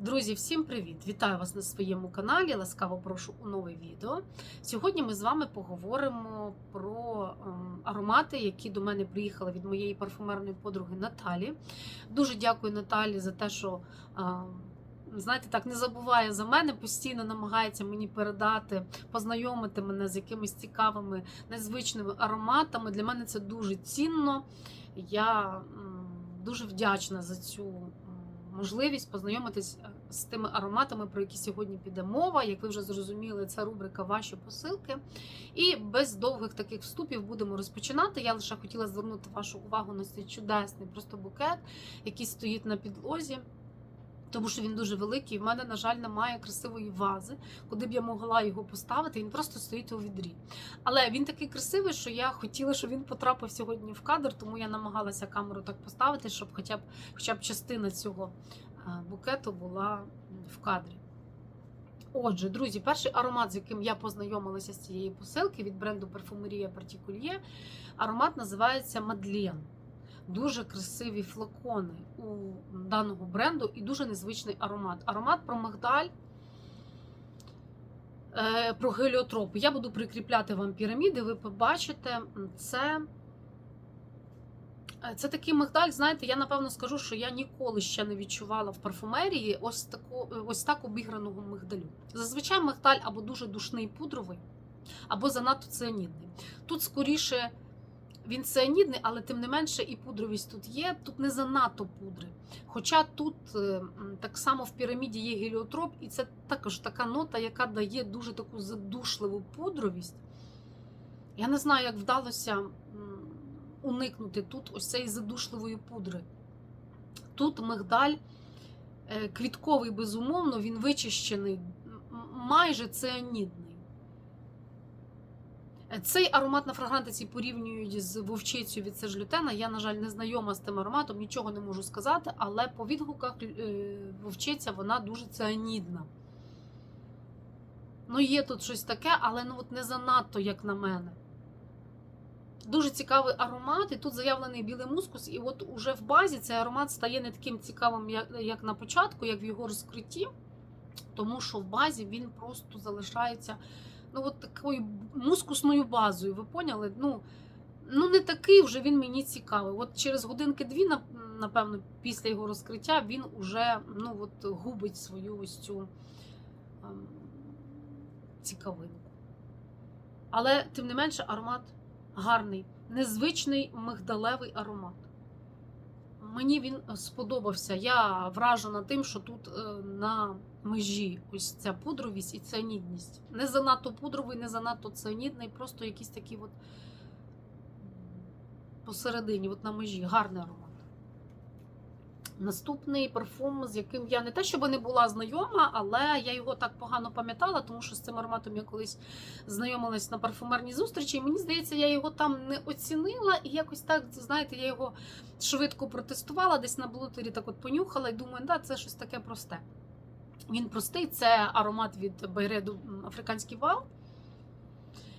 Друзі, всім привіт! Вітаю вас на своєму каналі. Ласкаво прошу у нове відео. Сьогодні ми з вами поговоримо про ем, аромати, які до мене приїхали від моєї парфумерної подруги Наталі. Дуже дякую Наталі за те, що ем, знаєте, так не забуває за мене, постійно намагається мені передати, познайомити мене з якимись цікавими, незвичними ароматами. Для мене це дуже цінно. Я дуже вдячна за цю можливість познайомитись е, з тими ароматами, про які сьогодні піде мова. Як ви вже зрозуміли, це рубрика Ваші посилки. І без довгих таких вступів будемо розпочинати. Я лише хотіла звернути вашу увагу на цей чудесний просто букет, який стоїть на підлозі. Тому що він дуже великий. В мене, на жаль, немає красивої вази, куди б я могла його поставити. Він просто стоїть у відрі. Але він такий красивий, що я хотіла, щоб він потрапив сьогодні в кадр, тому я намагалася камеру так поставити, щоб хоча б хоча б частина цього е, букету була в кадрі. Отже, друзі, перший аромат, з яким я познайомилася з цієї посилки від бренду Парфумерія Particulier, аромат називається Мадлен. Дуже красиві флакони у даного бренду і дуже незвичний аромат. Аромат про мигдаль, е, про геліотропи. Я буду прикріпляти вам піраміди, ви побачите, це. Е, Це такий мигдаль, знаєте, я напевно скажу, що я ніколи ще не відчувала в парфумерії ось таку, ось так обіграного мигдалю. Зазвичай мигдаль або дуже душний пудровий, або занадто цианідний. Тут скоріше він цианідний, але тим не менше і пудровість тут є. Тут не занадто пудри. Хоча тут е, так само в піраміді є геліотроп, і це також така нота, яка дає дуже таку задушливу пудровість. Я не знаю, як вдалося уникнути тут ось цієї задушливої пудри. Тут мигдаль е, квітковий, безумовно, він вичищений, майже цианідний. Цей аромат на фрагрантиці порівнюють з вовчицею від Сежлютена. Я, на жаль, не знайома з тим ароматом, нічого не можу сказати, але по відгуках е, вовчиця вона дуже цианідна. Ну, є тут щось таке, але ну, от не занадто, як на мене. Дуже цікавий аромат, і тут заявлений білий мускус, і от уже в базі цей аромат стає не таким цікавим, як на початку, як в його розкритті, тому що в базі він просто залишається ну, от такою мускусною базою. Ви поняли? Ну, ну не такий вже він мені цікавий. От через годинки-дві, напевно, після його розкриття він уже ну, от, губить свою ось цю ем, цікавинку. Але, тим не менше, аромат гарний, незвичний мигдалевий аромат. Мені він сподобався. Я вражена тим, що тут е, на межі ось ця пудровість і цианідність. Не занадто пудровий, не занадто цианідний, просто якийсь такий от посередині, от на межі. Гарний аромат. Наступний парфум, з яким я не те, щоб не була знайома, але я його так погано пам'ятала, тому що з цим ароматом я колись знайомилась на парфумерній зустрічі, і мені здається, я його там не оцінила, і якось так, знаєте, я його швидко протестувала, десь на блутері так от понюхала і думаю, да, це щось таке просте. Він простий, це аромат від Байреду Африканський вал.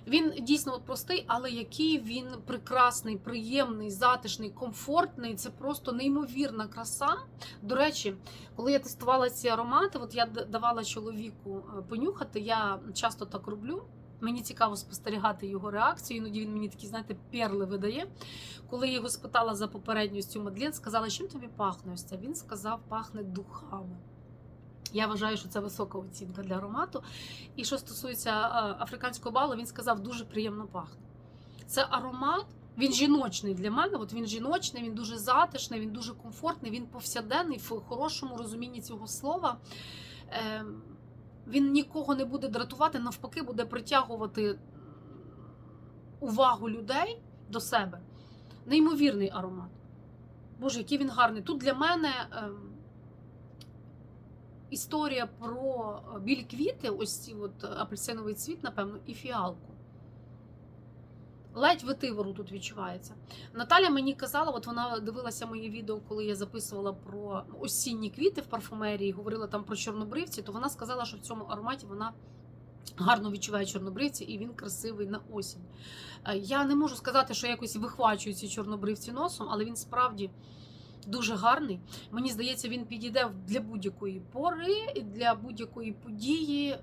Він дійсно от простий, але який він прекрасний, приємний, затишний, комфортний. Це просто неймовірна краса. До речі, коли я тестувала ці аромати, от я давала чоловіку е, понюхати, я часто так роблю. Мені цікаво спостерігати його реакцію. Іноді він мені такі, знаєте, перли видає. Коли я його спитала за попередню цю Мадлен, сказала, чим тобі пахне ось це? Він сказав, пахне духами. Я вважаю, що це висока оцінка для аромату. І що стосується е, африканського балу, він сказав, дуже приємно пахне. Це аромат, він жіночний для мене. От він жіночний, він дуже затишний, він дуже комфортний, він повсяденний в хорошому розумінні цього слова. Е, Він нікого не буде дратувати, навпаки, буде притягувати увагу людей до себе. Неймовірний аромат. Боже, який він гарний. Тут для мене. Історія про е, білі квіти, ось ці от е, апельсиновий цвіт, напевно, і фіалку. Ледь витивору тут відчувається. Наталя мені казала, от вона дивилася моє відео, коли я записувала про осінні квіти в парфумерії, говорила там про чорнобривці, то вона сказала, що в цьому ароматі вона гарно відчуває чорнобривці і він красивий на осінь. Е, Я не можу сказати, що якось вихвачую ці чорнобривці носом, але він справді Дуже гарний. Мені здається, він підійде для будь-якої пори, і для будь-якої події. Е,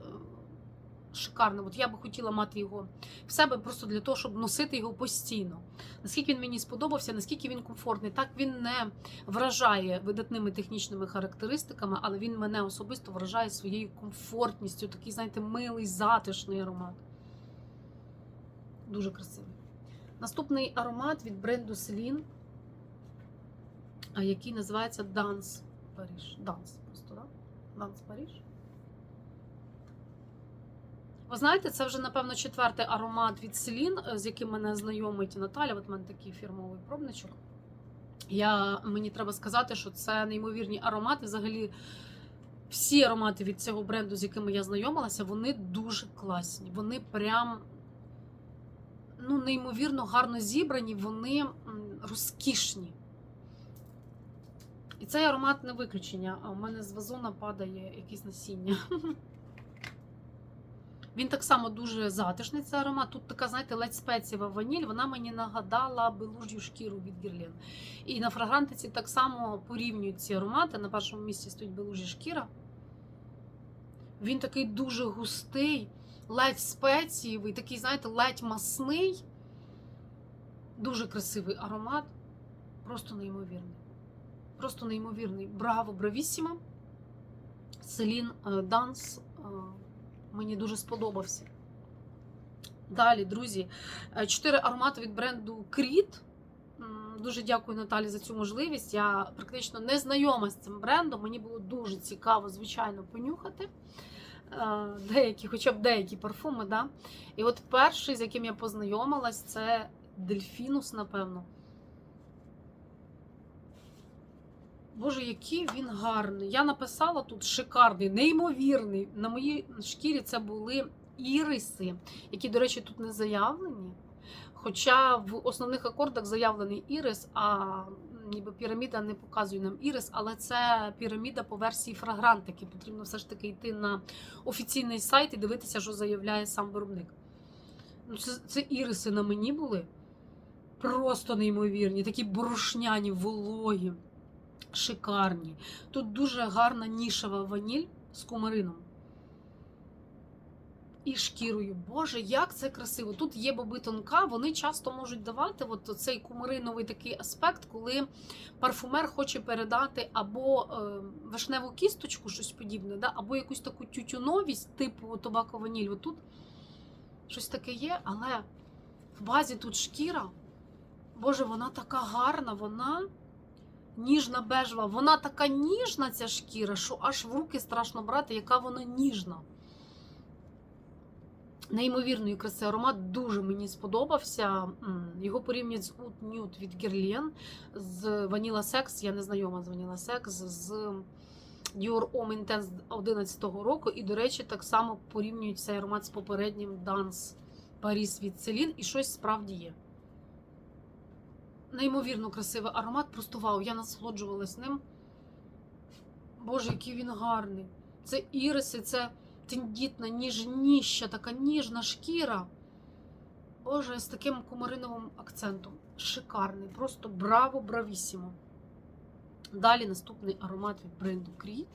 Шикарно. От я би хотіла мати його в себе просто для того, щоб носити його постійно. Наскільки він мені сподобався, наскільки він комфортний. Так він не вражає видатними технічними характеристиками, але він мене особисто вражає своєю комфортністю. Такий, знаєте, милий, затишний аромат. Дуже красивий. Наступний аромат від бренду Celine, який називається Dance Париж. Dance просто, так? Да? Dance Париж. Ви знаєте, це вже, напевно, четвертий аромат від Celine, з яким мене знайомить Наталя. От в мене такий фірмовий пробничок. Я, мені треба сказати, що це неймовірні аромати. Взагалі, всі аромати від цього бренду, з якими я знайомилася, вони дуже класні. Вони прям ну, неймовірно гарно зібрані, вони розкішні. І цей аромат не виключення, а у мене з вазона падає якесь насіння. Він так само дуже затишний цей аромат. Тут така, знаєте, ледь спецієва ваніль. Вона мені нагадала белуж'ю шкіру від Гірлен. І на фрагрантиці так само порівнюють ці аромати. На першому місці стоїть белужя шкіра. Він такий дуже густий, ледь спецієвий, такий, знаєте, ледь масний. Дуже красивий аромат. Просто неймовірний. Просто неймовірний. Браво, бравісімо. Селін Данс. Мені дуже сподобався. Далі, друзі, е, чотири аромати від бренду Creed. Дуже дякую Наталі за цю можливість. Я практично не знайома з цим брендом. Мені було дуже цікаво, звичайно, понюхати е, деякі, хоча б деякі парфуми. Да? І от перший, з яким я познайомилась, це Дельфінус, напевно. Боже, який він гарний. Я написала тут шикарний, неймовірний. На моїй шкірі це були іриси, які, до речі, тут не заявлені. Хоча в основних акордах заявлений ірис, а ніби піраміда не показує нам ірис, але це піраміда по версії фрагрантики. Потрібно все ж таки йти на офіційний сайт і дивитися, що заявляє сам виробник. Ну, Це, це іриси на мені були просто неймовірні, такі борошняні, вологі шикарні. Тут дуже гарна нішева ваніль з кумарином. І шкірою. Боже, як це красиво! Тут є боби тонка, вони часто можуть давати от цей кумариновий такий аспект, коли парфумер хоче передати або е, вишневу кісточку, щось подібне, да, або якусь таку тютюновість, типу табако ваніль. От тут щось таке є, але в базі тут шкіра. Боже, вона така гарна, вона ніжна бежева. Вона така ніжна, ця шкіра, що аж в руки страшно брати, яка вона ніжна. Неймовірної краси аромат дуже мені сподобався. Його порівнюють з Oud Nude від Guerlain, з Vanilla Sex, я не знайома з Vanilla Sex, з Dior Homme Intense 11 року. І, до речі, так само порівнюють цей аромат з попереднім Dance Paris від Celine, і щось справді є. Неймовірно красивий аромат, просто вау, я насолоджувалась ним. Боже, який він гарний. Це іриси, це тендітна, ніжніща, така ніжна шкіра. Боже, з таким кумариновим акцентом. Шикарний, просто браво, бравісімо. Далі наступний аромат від бренду Creed.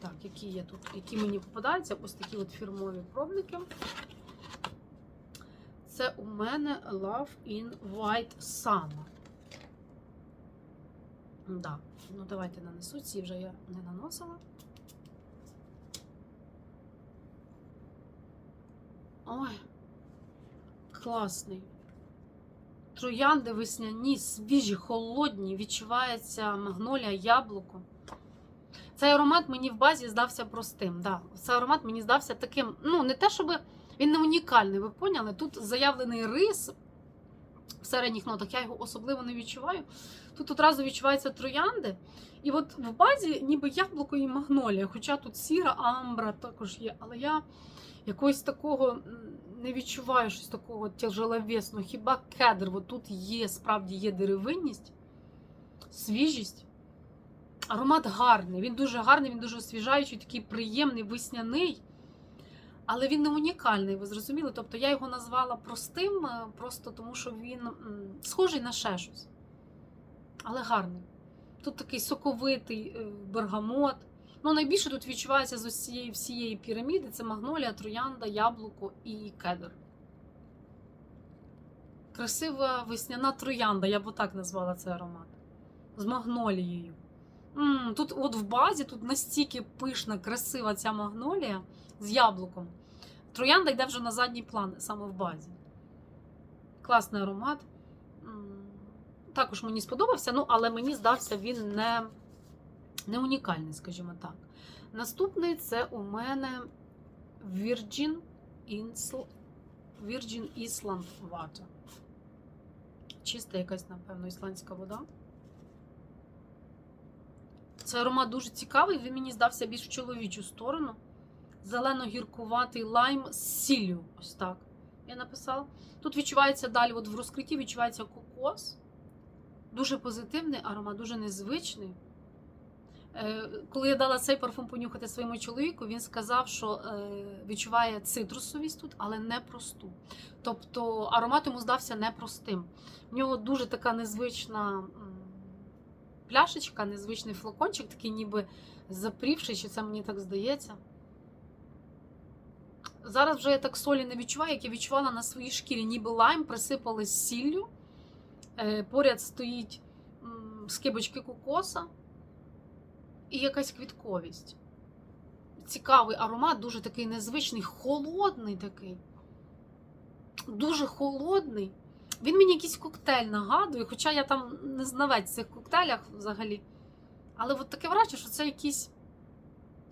Так, які є тут, які мені попадаються, ось такі от фірмові пробники. Це у мене Love in White Summer. Да. Ну, давайте нанесу. Ці вже я не наносила. Ой, класний. Троянди весняні, свіжі, холодні, відчувається магнолія, яблуко. Цей аромат мені в базі здався простим. Да. Цей аромат мені здався таким, ну, не те, щоб він не унікальний, ви поняли? Тут заявлений рис в середніх нотах, я його особливо не відчуваю. Тут одразу відчуваються троянди. І от в базі ніби яблуко і магнолія, хоча тут сіра амбра також є. Але я якогось такого не відчуваю щось такого тяжеловесного. Хіба кедр, от тут є, справді є деревинність, свіжість. Аромат гарний, він дуже гарний, він дуже освіжаючий, такий приємний, весняний. Але він не унікальний, ви зрозуміли? Тобто я його назвала простим, е, просто тому що він схожий на ще щось. Але гарний. Тут такий соковитий е, бергамот. Ну, найбільше тут відчувається з ось цієї всієї піраміди: це магнолія, троянда, яблуко і кедр. Красива весняна троянда, я б отак назвала цей аромат. З магнолією. м тут, от в базі, тут настільки пишна, красива ця магнолія з яблуком. Троянда йде вже на задній план, саме в базі. Класний аромат. Також мені сподобався, ну, але мені здався він не, не унікальний, скажімо так. Наступний це у мене Virgin, Insl... Virgin Island Water. Чиста якась, напевно, ісландська вода. Цей аромат дуже цікавий, він мені здався більш в чоловічу сторону. Зелено-гіркуватий лайм з сіллю. Ось так. Я написала. Тут відчувається далі, от в розкритті відчувається кокос. Дуже позитивний аромат, дуже незвичний. Е, Коли я дала цей парфум понюхати своєму чоловіку, він сказав, що е, відчуває цитрусовість тут, але не просту. Тобто аромат йому здався непростим. В нього дуже така незвична пляшечка, незвичний флакончик, такий ніби запрівший, чи це мені так здається. Зараз вже я так солі не відчуваю, як я відчувала на своїй шкірі, ніби лайм присипали сіллю. Е, Поряд стоїть скибочки кокоса і якась квітковість. Цікавий аромат, дуже такий незвичний, холодний такий. Дуже холодний. Він мені якийсь коктейль нагадує, хоча я там не знавець в цих коктейлях взагалі. Але от таке враження, що це якийсь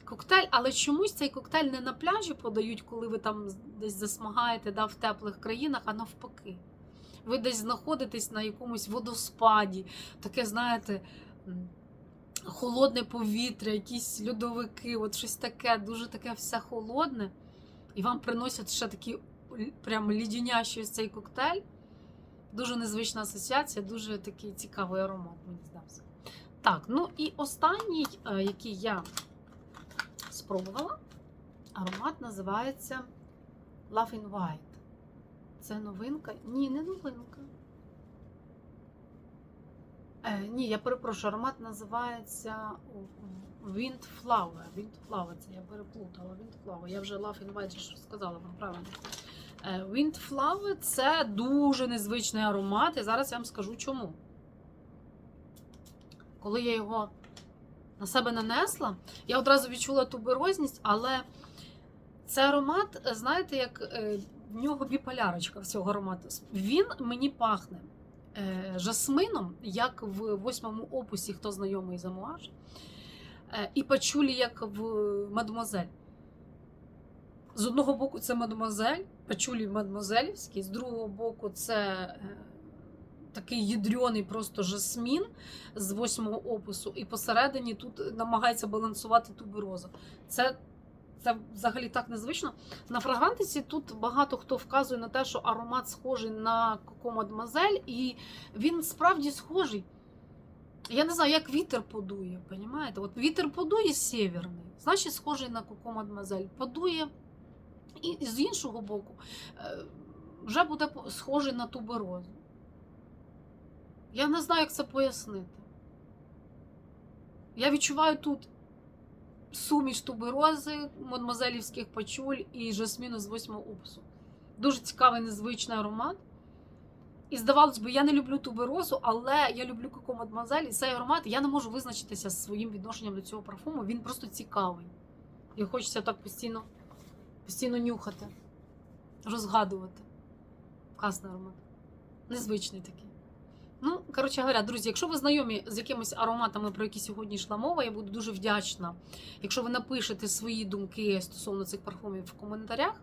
коктейль, але чомусь цей коктейль не на пляжі подають, коли ви там десь засмагаєте да, в теплих країнах, а навпаки. Ви десь знаходитесь на якомусь водоспаді, таке, знаєте, холодне повітря, якісь льодовики, от щось таке, дуже таке все холодне. І вам приносять ще такий прям лідянящий ось цей коктейль. Дуже незвична асоціація, дуже такий цікавий аромат, мені здався. Так, ну і останній, е, який я спробувала, аромат називається Love in White. Це новинка? Ні, не новинка. Е, ні, я перепрошую, аромат називається Windflower. Windflower, це я переплутала. Windflower. Я вже Love in White сказала вам правильно. Е, Windflower це дуже незвичний аромат, і зараз я вам скажу чому. Коли я його на себе нанесла, я одразу відчула туберозність, але цей аромат, знаєте, як е, в нього біполярочка в цього аромату. Він мені пахне е, жасмином, як в восьмому опусі, хто знайомий з Амуаж, е, і пачулі, як в Мадемуазель. З одного боку, це мадемуазель, пачулі мадемуазелівський, з другого боку, це такий ядрьоний просто жасмін з восьмого опису, і посередині тут намагається балансувати тубероза. Це, це взагалі так незвично. На фрагрантиці тут багато хто вказує на те, що аромат схожий на Коко Мадемуазель, і він справді схожий. Я не знаю, як вітер подує, понімаєте? От вітер подує сєвєрний, значить схожий на Коко Мадемуазель. Подує і з іншого боку, е, вже буде схожий на туберозу. Я не знаю, як це пояснити. Я відчуваю тут суміш туберози, мадмазелівських пачуль і жасміну з восьмого опису. Дуже цікавий незвичний аромат. І здавалось би, я не люблю туберозу, але я люблю Коко Мадмазель. І цей аромат я не можу визначитися з своїм відношенням до цього парфуму. Він просто цікавий. І хочеться так постійно, постійно нюхати, розгадувати. Класний аромат. Незвичний такий. Ну, коротше говоря, друзі, якщо ви знайомі з якимись ароматами, про які сьогодні йшла мова, я буду дуже вдячна. Якщо ви напишете свої думки стосовно цих парфумів в коментарях.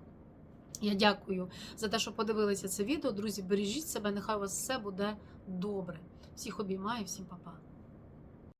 Я дякую за те, що подивилися це відео. Друзі, бережіть себе, нехай у вас все буде добре. Всіх обіймаю, всім па-па.